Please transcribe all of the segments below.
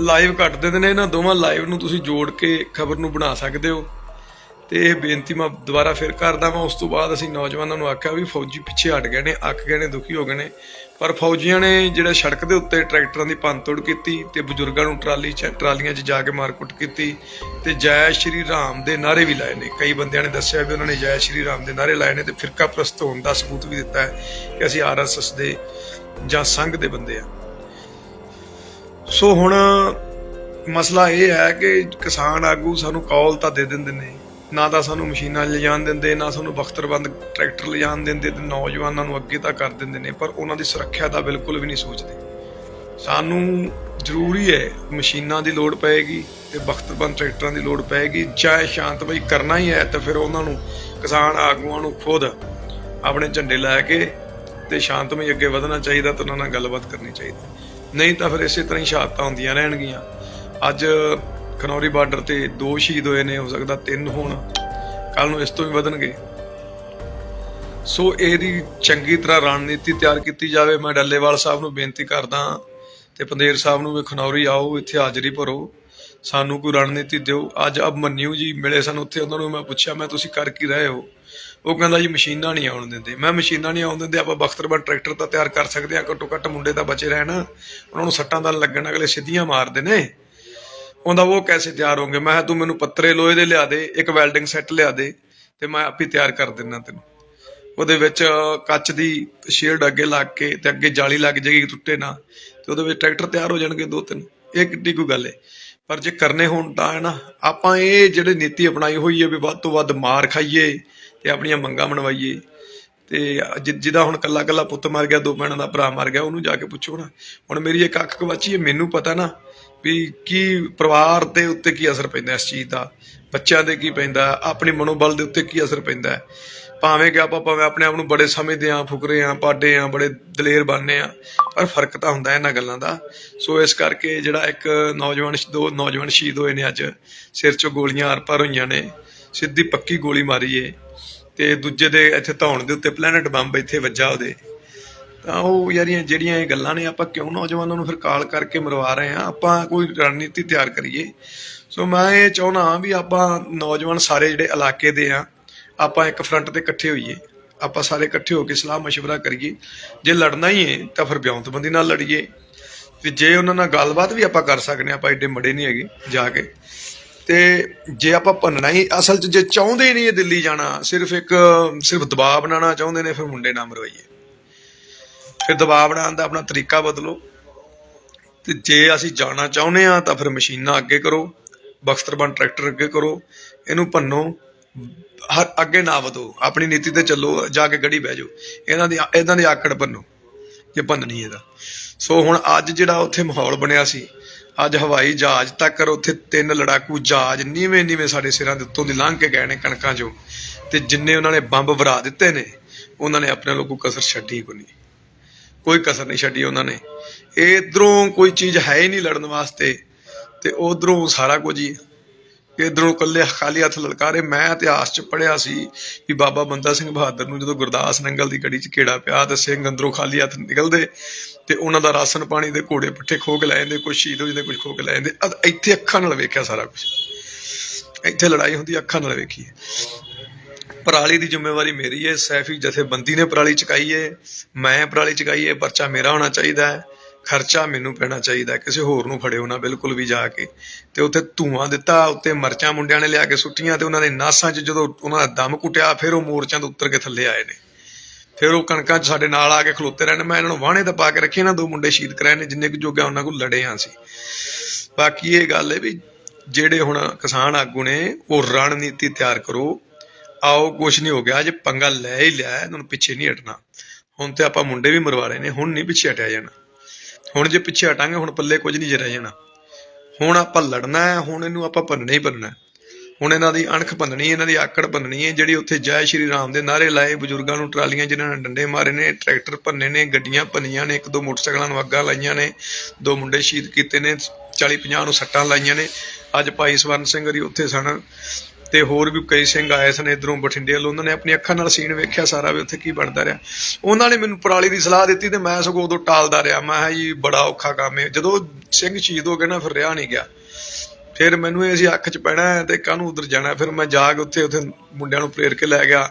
Live ਕੱਟ ਦਿੰਦੇ ਨੇ, ਇਹਨਾਂ ਦੋਵਾਂ ਲਾਈਵ ਨੂੰ ਤੁਸੀਂ ਜੋੜ ਕੇ ਖਬਰ ਨੂੰ ਬਣਾ ਸਕਦੇ ਹੋ। ਤੇ ਇਹ ਬੇਨਤੀ ਮੈਂ ਦੁਬਾਰਾ ਫਿਰ ਕਰਦਾ ਮੈਂ ਉਸ ਤੋਂ ਬਾਅਦ ਅਸੀਂ ਨੌਜਵਾਨਾਂ ਨੂੰ ਆਖਿਆ ਵੀ ਫੌਜੀ ਪਿੱਛੇ ਹਟ ਗਏ ਨੇ, ਅੱਕ ਗਏ ਨੇ, ਦੁਖੀ ਹੋ ਗਏ ਨੇ। ਪਰ ਫੌਜੀਆਂ ਨੇ ਜਿਹੜਾ ਸੜਕ ਦੇ ਉੱਤੇ ਟਰੈਕਟਰਾਂ ਦੀ ਭੰਨਤੋੜ ਕੀਤੀ ਤੇ ਬਜ਼ੁਰਗਾਂ ਨੂੰ ਟਰਾਲੀ 'ਚ, ਟਰਾਲੀਆਂ 'ਚ ਜਾ ਕੇ ਮਾਰਕੁੱਟ ਕੀਤੀ ਤੇ ਜੈ ਸ਼੍ਰੀ ਰਾਮ ਦੇ ਨਾਰੇ ਵੀ ਲਾਏ ਨੇ। ਕਈ ਬੰਦਿਆਂ ਨੇ ਦੱਸਿਆ ਵੀ ਉਹਨਾਂ ਨੇ ਜੈ ਸ਼੍ਰੀ ਰਾਮ ਦੇ ਨਾਰੇ ਲਾਏ ਨੇ ਤੇ ਫਿਰਕਾ ਪ੍ਰਸਤ ਹੋਣ ਦਾ ਸਬੂਤ ਵੀ ਦਿੱਤਾ ਹੈ ਕਿ ਅਸੀਂ ਆਰਐਸਐਸ ਦੇ ਜਾਂ ਸੰਘ ਦੇ ਬੰਦੇ ਆ ਸੋ ਹੁਣ ਮਸਲਾ ਇਹ ਹੈ ਕਿ ਕਿਸਾਨ ਆਗੂ ਸਾਨੂੰ ਕਾਲ ਤਾਂ ਦੇ ਦਿੰਦੇ ਨੇ। ਨਾ ਤਾਂ ਸਾਨੂੰ ਮਸ਼ੀਨਾਂ ਲਿਜਾਣ ਦਿੰਦੇ, ਨਾ ਸਾਨੂੰ ਬਖਤਰਬੰਦ ਟਰੈਕਟਰ ਲਿਜਾਣ ਦਿੰਦੇ ਤੇ ਨੌਜਵਾਨਾਂ ਨੂੰ ਅੱਗੇ ਤਾਂ ਕਰ ਦਿੰਦੇ ਨੇ, ਪਰ ਉਹਨਾਂ ਦੀ ਸੁਰੱਖਿਆ ਦਾ ਬਿਲਕੁਲ ਵੀ ਨਹੀਂ ਸੋਚਦੇ। ਸਾਨੂੰ ਜ਼ਰੂਰੀ ਹੈ ਮਸ਼ੀਨਾਂ ਦੀ ਲੋੜ ਪਏਗੀ ਤੇ ਬਖਤਰਬੰਦ ਟਰੈਕਟਰਾਂ ਦੀ ਲੋੜ ਪਏਗੀ। ਚਾਹੇ ਸ਼ਾਂਤਮਈ ਕਰਨਾ ਹੀ ਹੈ ਤਾਂ ਫਿਰ ਉਹਨਾਂ ਨੂੰ, ਕਿਸਾਨ ਆਗੂਆਂ ਨੂੰ ਖੁਦ ਆਪਣੇ ਝੰਡੇ ਲੈ ਕੇ ਤੇ ਸ਼ਾਂਤਮਈ ਅੱਗੇ ਵਧਣਾ ਚਾਹੀਦਾ ਤੇ ਉਹਨਾਂ ਨਾਲ ਗੱਲਬਾਤ ਕਰਨੀ ਚਾਹੀਦੀ। ਨਹੀਂ ਤਾਂ ਫਿਰ ਇਸੇ ਤਰ੍ਹਾਂ ਹੀ ਸ਼ਹਾਦਤਾਂ ਹੁੰਦੀਆਂ ਰਹਿਣਗੀਆਂ। ਅੱਜ ਖਨੌਰੀ ਬਾਰਡਰ ਤੇ ਦੋ ਸ਼ਹੀਦ ਹੋਏ ਨੇ, ਹੋ ਸਕਦਾ ਤਿੰਨ ਹੋਣ। ਕੱਲ ਨੂੰ ਇਸ ਤੋਂ ਵੀ ਵਧਣਗੇ। ਸੋ ਇਹਦੀ ਚੰਗੀ ਤਰ੍ਹਾਂ ਰਣਨੀਤੀ ਤਿਆਰ ਕੀਤੀ ਜਾਵੇ। ਮੈਂ ਡੱਲੇਵਾਲ ਸਾਹਿਬ ਨੂੰ ਬੇਨਤੀ ਕਰਦਾ ਤੇ ਪੰਦੇਰ ਸਾਹਿਬ ਨੂੰ ਵੀ ਖਨੌਰੀ ਆਓ, ਇੱਥੇ ਹਾਜ਼ਰੀ ਭਰੋ। ਸਾਨੂੰ ਕੋਈ ਰਣਨੀਤੀ ਦਿਓ। ਅੱਜ ਅਬ ਮੰਨਿਓ ਜੀ, ਮਿਲੇ ਸਨ ਉੱਥੇ, ਉਹਨਾਂ ਨੂੰ ਮੈਂ ਪੁੱਛਿਆ, ਮੈਂ ਤੁਸੀਂ ਕਰ ਕੀ ਰਹੇ ਹੋ? ਉਹ ਕਹਿੰਦਾ ਜੀ, ਮਸ਼ੀਨਾਂ ਨਹੀਂ ਆਉਣ ਦਿੰਦੇ। ਮੈਂ ਮਸ਼ੀਨਾਂ ਨਹੀਂ ਆਉਣ ਦਿੰਦੇ, ਆਪਾਂ ਬਖਤਰਬੰਦ ਟਰੈਕਟਰ ਤਾਂ ਤਿਆਰ ਕਰ ਸਕਦੇ ਆ ਘੱਟੋ ਘੱਟ ਮੁੰਡੇ ਤਾਂ ਬਚੇ ਰਹਿਣ। ਉਹਨਾਂ ਨੂੰ ਸੱਟਾਂ ਦਾ ਲੱਗਣ, ਅਗਲੇ ਸਿੱਧੀਆਂ ਮਾਰਦੇ ਨੇ। ਉਹਦਾ ਉਹ ਕੈਸੇ ਤਿਆਰ ਹੋਣਗੇ? ਮੈਂ ਕਿਹਾ, ਤੂੰ ਮੈਨੂੰ ਪੱਤਰੇ ਲੋਹੇ ਦੇ ਲਿਆ ਦੇ, ਇੱਕ ਵੈਲਡਿੰਗ ਸੈੱਟ ਲਿਆ ਦੇ ਤੇ ਮੈਂ ਆਪੇ ਤਿਆਰ ਕਰ ਦਿੰਦਾ ਤੈਨੂੰ। ਉਹਦੇ ਵਿੱਚ ਕੱਚ ਦੀ ਸ਼ੇਡ ਅੱਗੇ ਲੱਗ ਕੇ ਤੇ ਅੱਗੇ ਜਾਲੀ ਲੱਗ ਜਾਏਗੀ ਟੁੱਟੇ ਨਾ ਤੇ ਉਹਦੇ ਵਿੱਚ ਟਰੈਕਟਰ ਤਿਆਰ ਹੋ ਜਾਣਗੇ ਦੋ ਤਿੰਨ। ਇਹ ਕਿੱਡੀ ਕੋਈ ਗੱਲ ਹੈ ਪਰ ਜੇ ਕਰਨੇ ਹੋਣ ਤਾਂ ਹੈ ਨਾ, ਆਪਾਂ ਇਹ ਜਿਹੜੇ ਨੀਤੀ ਅਪਣਾਈ ਹੋਈ ਹੈ ਵੀ ਵੱਧ ਤੋਂ ਵੱਧ ਮਾਰ ਖਾਈਏ ਤੇ ਆਪਣੀਆਂ ਮੰਗਾਂ ਮਨਵਾਈਏ ਤੇ ਜਿਹਦਾ ਹੁਣ ਕੱਲਾ ਕੱਲਾ ਪੁੱਤ ਮਰ ਗਿਆ, ਦੋ ਭੈਣਾਂ ਦਾ ਭਰਾ ਮਰ ਗਿਆ, ਉਹਨੂੰ ਜਾ ਕੇ ਪੁੱਛੋ ਨਾ। ਹੁਣ ਮੇਰੀ ਇੱਕ ਅੱਖ ਗਵਾਚੀ ਹੈ, ਮੈਨੂੰ ਪਤਾ ਨਾ ਵੀ ਕੀ ਪਰਿਵਾਰ ਦੇ ਉੱਤੇ ਕੀ ਅਸਰ ਪੈਂਦਾ ਇਸ ਚੀਜ਼ ਦਾ, ਬੱਚਿਆਂ ਦੇ ਕੀ ਪੈਂਦਾ, ਆਪਣੇ ਮਨੋਬਲ ਦੇ ਉੱਤੇ ਕੀ ਅਸਰ ਪੈਂਦਾ। ਭਾਵੇਂ ਕਿ ਆਪਾਂ ਭਾਵੇਂ ਆਪਣੇ ਆਪ ਨੂੰ ਬੜੇ ਸਮਝਦੇ ਆਂ ਫੁਕਰੇ ਆਂ ਪਾਡੇ ਆਂ ਬੜੇ ਦਲੇਰ ਬਣਨੇ ਆ ਪਰ ਫ਼ਰਕ ਤਾਂ ਹੁੰਦਾ ਇਹਨਾਂ ਗੱਲਾਂ ਦਾ। ਸੋ ਇਸ ਕਰਕੇ ਜਿਹੜਾ ਇੱਕ ਨੌਜਵਾਨ ਦੋ ਨੌਜਵਾਨ ਸ਼ਹੀਦ ਹੋਏ ਨੇ ਅੱਜ, ਸਿਰ 'ਚੋਂ ਗੋਲੀਆਂ ਆਰ-ਪਾਰ ਹੋਈਆਂ ਨੇ, ਸਿੱਧੀ ਪੱਕੀ ਗੋਲੀ ਮਾਰੀ ਏ, ਤੇ ਦੂਜੇ ਦੇ ਇੱਥੇ ਧੌਣ ਦੇ ਉੱਤੇ ਪਲੈਨਟ ਬੰਬ ਇੱਥੇ ਵੱਜਾ ਉਹਦੇ। ਤਾਂ ਉਹ ਯਾਰੀਆਂ ਜਿਹੜੀਆਂ ਇਹ ਗੱਲਾਂ ਨੇ, ਆਪਾਂ ਕਿਉਂ ਨੌਜਵਾਨਾਂ ਨੂੰ ਫਿਰ ਕਾਲ ਕਰਕੇ ਮਰਵਾ ਰਹੇ ਆ ਆਪਾਂ ਕੋਈ ਰਣਨੀਤੀ ਤਿਆਰ ਕਰੀਏ। ਸੋ ਮੈਂ ਇਹ ਚਾਹੁੰਦਾ ਵੀ ਆਪਾਂ ਨੌਜਵਾਨ ਸਾਰੇ ਜਿਹੜੇ ਇਲਾਕੇ ਦੇ ਆ ਆਪਾਂ ਇੱਕ ਫਰੰਟ ਤੇ ਇਕੱਠੇ ਹੋਈਏ ਆਪਾਂ ਸਾਰੇ ਇਕੱਠੇ ਹੋ ਕੇ ਸਲਾਹ مشورہ ਕਰੀਏ ਜੇ ਲੜਨਾ ਹੀ ਹੈ ਤਾਂ ਫਿਰ ਬਿਆੰਤਬੰਦੀ ਨਾਲ ਲੜੀਏ ਤੇ ਜੇ ਉਹਨਾਂ ਨਾਲ ਗੱਲਬਾਤ ਵੀ ਆਪਾਂ ਕਰ ਸਕਦੇ ਹਾਂ ਆਪਾਂ ਏਡੇ ਮੜੇ ਨਹੀਂ ਹੈਗੇ ਜਾ ਕੇ ਤੇ ਜੇ ਆਪਾਂ ਭੰਨਣਾ ਹੀ ਅਸਲ 'ਚ ਜੇ ਚਾਹੁੰਦੇ ਨਹੀਂ ਇਹ ਦਿੱਲੀ ਜਾਣਾ ਸਿਰਫ ਇੱਕ ਸਿਰਫ ਦਬਾਅ ਬਣਾਉਣਾ ਚਾਹੁੰਦੇ ਨੇ ਫਿਰ ਮੁੰਡੇ ਨਾ ਮਰਵਾਈਏ ਫਿਰ ਦਬਾਅ ਬਣਾਉਣ ਦਾ ਆਪਣਾ ਤਰੀਕਾ ਬਦਲੋ ਤੇ ਜੇ ਅਸੀਂ ਜਾਣਾ ਚਾਹੁੰਦੇ ਆ ਤਾਂ ਫਿਰ ਮਸ਼ੀਨਾਂ ਅੱਗੇ ਕਰੋ ਬਖਤਰਬੰਦ ਟਰੈਕਟਰ ਅੱਗੇ ਕਰੋ ਇਹਨੂੰ ਭੰਨੋ ਹ- ਅੱਗੇ ਨਾ ਵਧੋ, ਆਪਣੀ ਨੀਤੀ ਤੇ ਚੱਲੋ, ਜਾ ਕੇ ਗੜੀ ਬਹਿ ਜਾਓ। ਇਹਨਾਂ ਦੀ ਇਹਨਾਂ ਦੇ ਆਕੜ ਭੰਨੋ ਜੇ ਭੰਨਣੀ ਇਹਦਾ। ਸੋ ਹੁਣ ਅੱਜ ਜਿਹੜਾ ਉੱਥੇ ਮਾਹੌਲ ਬਣਿਆ ਸੀ, ਅੱਜ ਹਵਾਈ ਜਹਾਜ਼ ਤੱਕ ਉੱਥੇ ਤਿੰਨ ਲੜਾਕੂ ਜਹਾਜ਼ ਨੀਵੇਂ ਨੀਵੇਂ ਸਾਡੇ ਸਿਰਾਂ ਦੇ ਉੱਤੋਂ ਦੀ ਲੰਘ ਕੇ ਗਏ ਨੇ ਕਣਕਾਂ 'ਚੋਂ। ਤੇ ਜਿੰਨੇ ਉਹਨਾਂ ਨੇ ਬੰਬ ਵਰਾ ਦਿੱਤੇ ਨੇ, ਉਹਨਾਂ ਨੇ ਆਪਣੇ ਲੋਕੋ ਕਸਰ ਛੱਡੀ ਕੋਈ ਨਹੀਂ। ਕੋਈ ਕਸਰ ਨਹੀਂ ਛੱਡੀ ਉਹਨਾਂ ਨੇ। ਇਧਰੋਂ ਕੋਈ ਚੀਜ਼ ਹੈ ਹੀ ਨਹੀਂ ਲੜਨ ਵਾਸਤੇ, ਤੇ ਉਧਰੋਂ ਸਾਰਾ ਕੁਝ ਹੀ ਇਧਰੋਂ ਕੱਲੇ ਖਾਲੀ ਹੱਥ ਲਲਕਾਰੇ ਮੈਂ ਇਤਿਹਾਸ ਚ ਪੜਿਆ ਸੀ ਕਿ ਬਾਬਾ ਬੰਦਾ ਸਿੰਘ ਬਹਾਦਰ ਨੂੰ ਜਦੋਂ ਗੁਰਦਾਸ ਨੰਗਲ ਦੀ ਗੜੀ ਚ ਕਿਹੜਾ ਪਿਆ ਤੇ ਸਿੰਘ ਅੰਦਰੋਂ ਖਾਲੀ ਹੱਥ ਨਿਕਲਦੇ ਤੇ ਉਹਨਾਂ ਦਾ ਰਾਸ਼ਨ ਪਾਣੀ ਦੇ ਘੋੜੇ ਪੱਠੇ ਖੋਹ ਕੇ ਲੈ ਜਾਂਦੇ ਕੁਝ ਸ਼ਹੀਦ ਹੋ ਜਾਂਦੇ ਕੁਝ ਖੋਹ ਕੇ ਲੈ ਜਾਂਦੇ। ਇੱਥੇ ਅੱਖਾਂ ਨਾਲ ਵੇਖਿਆ ਸਾਰਾ ਕੁਝ ਇੱਥੇ ਲੜਾਈ ਹੁੰਦੀ, ਅੱਖਾਂ ਨਾਲ ਵੇਖੀ ਹੈ। ਪਰਾਲੀ ਦੀ ਜ਼ਿੰਮੇਵਾਰੀ ਮੇਰੀ ਹੈ ਸੈਫੀ ਜਥੇਬੰਦੀ ਨੇ ਪਰਾਲੀ ਚਕਾਈ ਹੈ, ਮੈਂ ਪਰਾਲੀ ਚਕਾਈ ਹੈ, ਪਰਚਾ ਮੇਰਾ ਹੋਣਾ ਚਾਹੀਦਾ ਹੈ। ਖਰਚਾ ਮੈਨੂੰ ਪੈਣਾ ਚਾਹੀਦਾ ਕਿਸੇ ਹੋਰ ਨੂੰ ਫੜਿਓ ਨਾ, ਬਿਲਕੁਲ ਵੀ ਜਾ ਕੇ। ਤੇ ਉੱਥੇ ਧੂਆਂ ਦਿੱਤਾ ਉੱਤੇ ਮਰਚਾਂ ਮੁੰਡਿਆਂ ਨੇ ਲਿਆ ਕੇ ਸੁੱਟੀਆਂ ਤੇ ਉਹਨਾਂ ਦੇ ਨਾਸਾਂ 'ਚ ਜਦੋਂ ਉਹਨਾਂ ਦਾ ਦਮ ਕੁੱਟਿਆ, ਫਿਰ ਉਹ ਮੋਰਚਿਆਂ ਤੋਂ ਉੱਤਰ ਕੇ ਥੱਲੇ ਆਏ ਨੇ। ਫਿਰ ਉਹ ਕਣਕਾਂ 'ਚ ਸਾਡੇ ਨਾਲ ਆ ਕੇ ਖਲੋਤੇ ਰਹਿਣ। ਮੈਂ ਇਹਨਾਂ ਨੂੰ ਵਾਹਣੇ ਤਾਂ ਪਾ ਕੇ ਰੱਖੇ ਨਾ ਦੋ ਮੁੰਡੇ ਸ਼ਹੀਦ ਕਰਾਏ ਨੇ, ਜਿੰਨੇ ਕੁ ਜੋਗਾ ਉਹਨਾਂ ਕੋਲ ਲੜੇ ਹਾਂ ਸੀ। ਬਾਕੀ ਇਹ ਗੱਲ ਹੈ ਵੀ ਜਿਹੜੇ ਹੁਣ ਕਿਸਾਨ ਆਗੂ ਨੇ, ਉਹ ਰਣਨੀਤੀ ਤਿਆਰ ਕਰੋ। ਆਓ, ਕੁਛ ਨਹੀਂ ਹੋ ਗਿਆ ਜੇ ਪੰਗਾ ਲੈ ਹੀ ਲਿਆ, ਇਹਨਾਂ ਨੂੰ ਪਿੱਛੇ ਨਹੀਂ ਹਟਣਾ। ਹੁਣ ਤੇ ਆਪਾਂ ਮੁੰਡੇ ਵੀ ਮਰਵਾ ਰਹੇ ਨੇ, ਹੁਣ ਨਹੀਂ ਪਿੱਛੇ ਹਟਿਆ ਜਾਣਾ। ਹੁਣ ਜੇ ਪਿੱਛੇ ਹਟਾਂਗੇ, ਹੁਣ ਪੱਲੇ ਕੁਝ ਨਹੀਂ ਜੇ ਰਹਿ ਜਾਣਾ। ਹੁਣ ਆਪਾਂ ਲੜਨਾ ਹੈ, ਹੁਣ ਇਹਨੂੰ ਆਪਾਂ ਭੰਨਣਾ ਹੀ ਭੰਨਣਾ ਹੁਣ ਇਹਨਾਂ ਦੀ ਅਣਖ ਭੰਨਣੀ ਇਹਨਾਂ ਦੀ ਆਕੜ ਭੰਨਣੀ ਹੈ, ਜਿਹੜੀ ਉੱਥੇ ਜੈ ਸ਼੍ਰੀ ਰਾਮ ਦੇ ਨਾਰੇ ਲਾਏ ਬਜ਼ੁਰਗਾਂ ਨੂੰ ਟਰਾਲੀਆਂ ਜਿਨ੍ਹਾਂ ਨੇ ਡੰਡੇ ਮਾਰੇ ਨੇ, ਟਰੈਕਟਰ ਭੰਨੇ ਨੇ, ਗੱਡੀਆਂ ਭੰਨੀਆਂ ਨੇ, ਇੱਕ ਦੋ ਮੋਟਰਸਾਈਕਲਾਂ ਨੂੰ ਅੱਗਾਂ ਲਾਈਆਂ ਨੇ, ਦੋ ਮੁੰਡੇ ਸ਼ਹੀਦ ਕੀਤੇ ਨੇ 40 50 ਨੂੰ ਸੱਟਾਂ ਲਾਈਆਂ ਨੇ। ਅੱਜ ਭਾਈ ਸਵਰਨ ਸਿੰਘ ਹਰੀ ਉੱਥੇ ਸਨ। ਤੇ ਹੋਰ ਵੀ ਕਈ ਸਿੰਘ ਆਏ ਸਨ ਇਧਰੋਂ ਬਠਿੰਡੇ ਵੱਲੋਂ। ਉਹਨਾਂ ਨੇ ਆਪਣੀ ਅੱਖਾਂ ਨਾਲ ਸੀਨ ਵੇਖਿਆ ਸਾਰਾ ਵੀ ਉੱਥੇ ਕੀ ਬਣਦਾ ਰਿਹਾ। ਉਹਨਾਂ ਨੇ ਮੈਨੂੰ ਪਰਾਲੀ ਦੀ ਸਲਾਹ ਦਿੱਤੀ ਤੇ ਮੈਂ ਸਗੋਂ ਉਦੋਂ ਟਾਲਦਾ ਰਿਹਾ। ਮੈਂ ਕਿਹਾ ਜੀ, ਬੜਾ ਔਖਾ ਕੰਮ ਹੈ। ਜਦੋਂ ਸਿੰਘ ਸ਼ਹੀਦ ਹੋ ਗਏ ਨਾ, ਫਿਰ ਰਿਹਾ ਨਹੀਂ ਗਿਆ। ਫਿਰ ਮੈਨੂੰ ਇਹ ਸੀ ਅੱਖ 'ਚ ਪੈਣਾ ਤੇ ਕਾਹਨੂੰ ਉਧਰ ਜਾਣਾ ਫਿਰ ਮੈਂ ਜਾ ਕੇ ਉੱਥੇ ਉੱਥੇ ਮੁੰਡਿਆਂ ਨੂੰ ਪ੍ਰੇਰ ਕੇ ਲੈ ਗਿਆ।